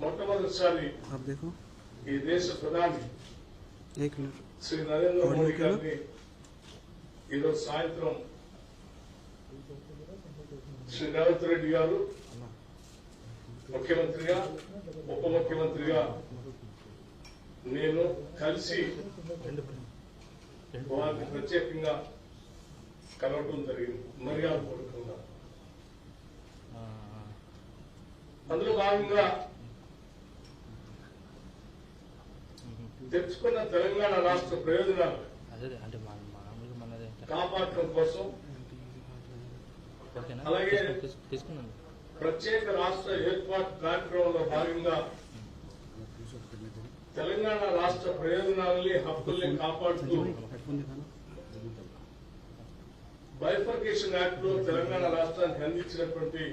మొట్టమొదటిసారి ఈ దేశ ప్రధాని శ్రీ నరేంద్ర మోడీ గారిని ఈరోజు సాయంత్రం శ్రీ రేవంత్ రెడ్డి గారు ముఖ్యమంత్రిగా ఉప ముఖ్యమంత్రిగా నేను కలిసి వారిని ప్రత్యేకంగా కలవటం జరిగింది మర్యాద కోరుకున్నాను అందులో భాగంగా తెచ్చుకున్న తెలంగాణ రాష్ట్ర ప్రయోజనాలు కాపాడటం కోసం అలాగే ప్రత్యేక రాష్ట్ర ఏర్పాటు కార్యక్రమంలో భాగంగా తెలంగాణ రాష్ట్ర ప్రయోజనాలని హక్కుల్ని కాపాడుతూ బైఫర్కేషన్ యాక్ట్లో తెలంగాణ రాష్ట్రానికి అందించినటువంటి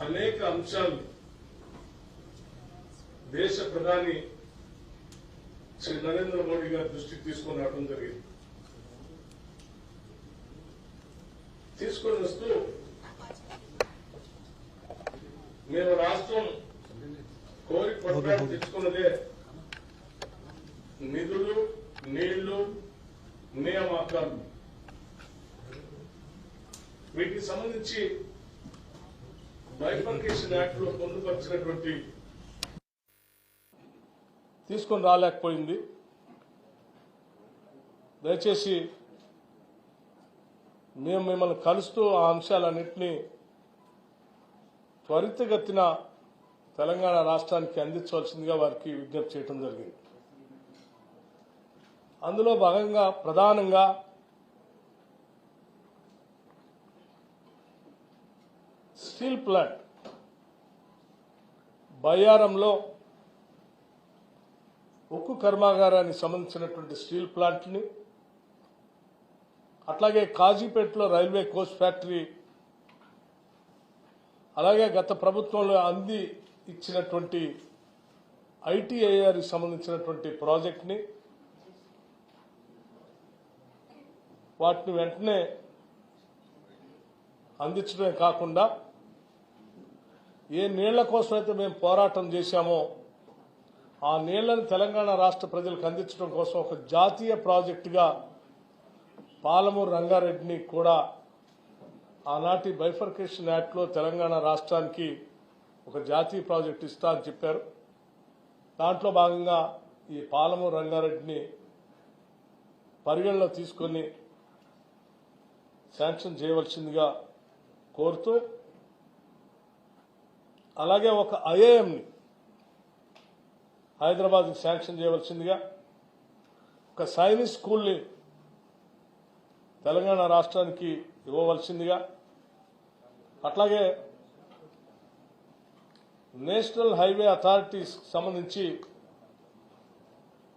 అనేక అంశాలు దేశ ప్రధాని శ్రీ నరేంద్ర మోడీ గారి దృష్టికి తీసుకొని రావడం జరిగింది. తీసుకొని వస్తూ మేము రాష్ట్రం కోరి పట్టణాలు తెచ్చుకున్నదే నిధులు నీళ్ళు నియామకాలు. వీటికి సంబంధించి బైఫర్కేషన్ యాక్ట్లో పొందుపరిచినటువంటి తీసుకొని రాలేకపోయింది. దయచేసి మేము మిమ్మల్ని కలుస్తూ ఆ అంశాలన్నింటినీ త్వరితగతిన తెలంగాణ రాష్ట్రానికి అందించవలసిందిగా వారికి విజ్ఞప్తి చేయడం జరిగింది. అందులో భాగంగా ప్రధానంగా స్టీల్ ప్లాంట్ బయ్యారంలో ఉక్కు కర్మాగారానికి సంబంధించినటువంటి స్టీల్ ప్లాంట్ని అట్లాగే కాజీపేటలో రైల్వే కోచ్ ఫ్యాక్టరీ అలాగే గత ప్రభుత్వంలో అంది ఇచ్చినటువంటి ఐటీఐఆర్కి సంబంధించినటువంటి ప్రాజెక్ట్ని వాటిని వెంటనే అందించడమే కాకుండా ఏ నీళ్ళ కోసం అయితే మేము పోరాటం చేశామో ఆ నీళ్ళను తెలంగాణ రాష్ట్ర ప్రజలకు అందించడం కోసం ఒక జాతీయ ప్రాజెక్టుగా పాలమూరు రంగారెడ్డిని కూడా ఆనాటి బైఫర్కేషన్ యాక్ట్లో తెలంగాణ రాష్ట్రానికి ఒక జాతీయ ప్రాజెక్టు ఇస్తా అని చెప్పారు. దాంట్లో భాగంగా ఈ పాలమూరు రంగారెడ్డిని పరిగణలో తీసుకొని శాంక్షన్ చేయవలసిందిగా కోరుతూ అలాగే ఒక ఐఏఎంని హైదరాబాద్కి శాంక్షన్ చేయవలసిందిగా ఒక సైనిక్ స్కూల్ని తెలంగాణ రాష్ట్రానికి ఇవ్వవలసిందిగా అట్లాగే నేషనల్ హైవే అథారిటీస్ సంబంధించి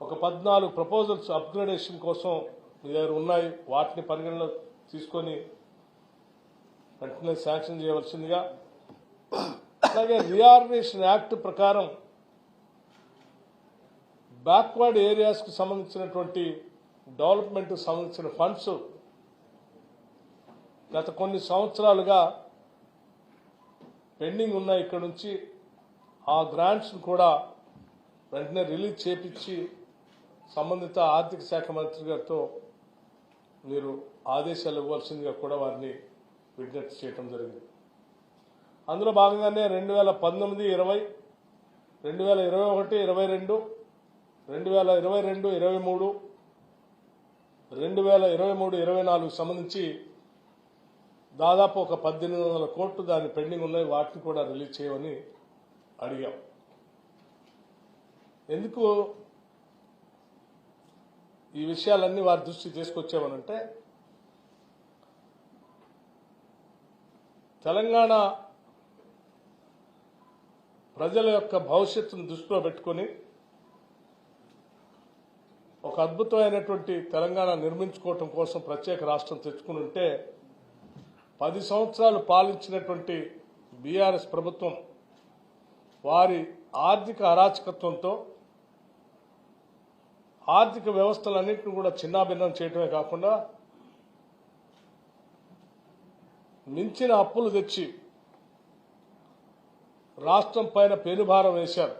ఒక పద్నాలుగు ప్రపోజల్స్ అప్గ్రేడేషన్ కోసం మీ దగ్గర ఉన్నాయి. వాటిని పరిగణలో తీసుకొని వెంటనే శాంక్షన్ చేయవలసిందిగా అలాగే రియార్గనేషన్ యాక్ట్ ప్రకారం బ్యాక్వర్డ్ ఏరియాస్కు సంబంధించినటువంటి డెవలప్మెంట్కు సంబంధించిన ఫండ్స్ గత కొన్ని సంవత్సరాలుగా పెండింగ్ ఉన్నాయి ఇక్కడ నుంచి. ఆ గ్రాంట్స్ను కూడా వెంటనే రిలీజ్ చేపించి సంబంధిత ఆర్థిక శాఖ మంత్రి గారితో మీరు ఆదేశాలు ఇవ్వాల్సిందిగా కూడా వారిని విజ్ఞప్తి చేయడం జరిగింది. అందులో భాగంగానే రెండు వేల పంతొమ్మిది ఇరవై రెండు వేల ఇరవై ఒకటి ఇరవై రెండు రెండు వేల ఇరవై రెండు ఇరవై మూడు రెండు వేల ఇరవై మూడు ఇరవై నాలుగు సంబంధించి దాదాపు ఒక పద్దెనిమిది వందల కోట్లు దాని పెండింగ్ ఉన్నాయి. వాటిని కూడా రిలీజ్ చేయమని అడిగాం. ఎందుకు ఈ విషయాలన్నీ వారి దృష్టికి తీసుకొచ్చామనంటే తెలంగాణ ప్రజల యొక్క భవిష్యత్తును దృష్టిలో పెట్టుకొని ఒక అద్భుతమైనటువంటి తెలంగాణ నిర్మించుకోవటం కోసం ప్రత్యేక రాష్ట్రం తెచ్చుకుని ఉంటే పది సంవత్సరాలు పాలించినటువంటి బీఆర్ఎస్ ప్రభుత్వం వారి ఆర్థిక అరాచకత్వంతో ఆర్థిక వ్యవస్థలన్నింటినీ కూడా చిన్నాభిన్నం చేయటమే కాకుండా మించిన అప్పులు తెచ్చి రాష్ట్రం పైన పెనుభారం వేశారు.